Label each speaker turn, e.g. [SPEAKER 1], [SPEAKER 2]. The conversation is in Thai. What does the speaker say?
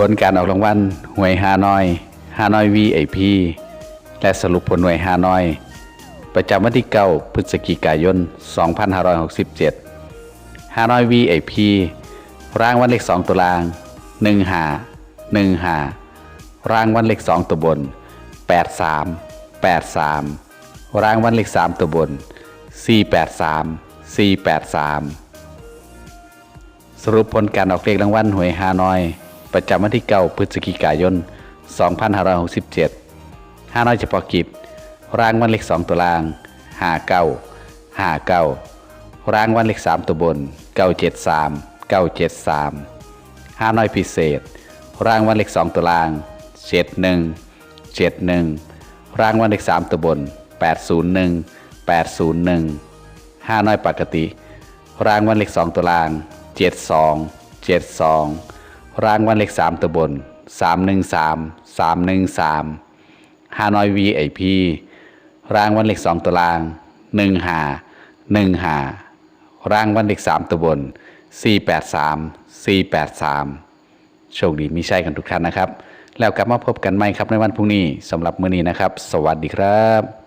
[SPEAKER 1] ผลการออกรางวัลหวยฮานอยฮานอย VIP และสรุปผลหวยฮานอย ประจำวันที่9พฤศจิกายน 2567ฮานอย VIP ร่างวันเลข2ตัวล่าง1หา1หาร่างวันเลข2ตัวบน 83 83ร่างวันเลข3ตัวบน 483 483 สรุปผลการออกเลขรางวัลหวยฮานอย ประจำวันที่เก้าพฤศจิกายน 2567ห้าน้อยเฉพาะกิจร่างวันเล็กสองตัวล่างหาเก้าหาเก้ารางวันเล็กสามตัวบน 973 973ห้าน้อยพิเศษร่างวันเล็กสองตัวล่าง 71 71ร่างวันเล็กสามตัวบน 801 801ห้าน้อยปกติร่างวันเล็กสองตัวล่าง 72 72 รางวัลเลข3ตัวบน313 313ฮานอย VIP รางวัลเลข2ตัวล่าง1หา1หารางวัลเลข3ตัวบน483 483โชคดีมีใช่กันทุกท่านนะครับ แล้วกลับมาพบกันใหม่ครับในวันพรุ่งนี้สำหรับมื้อนี้นะครับ สวัสดีครับ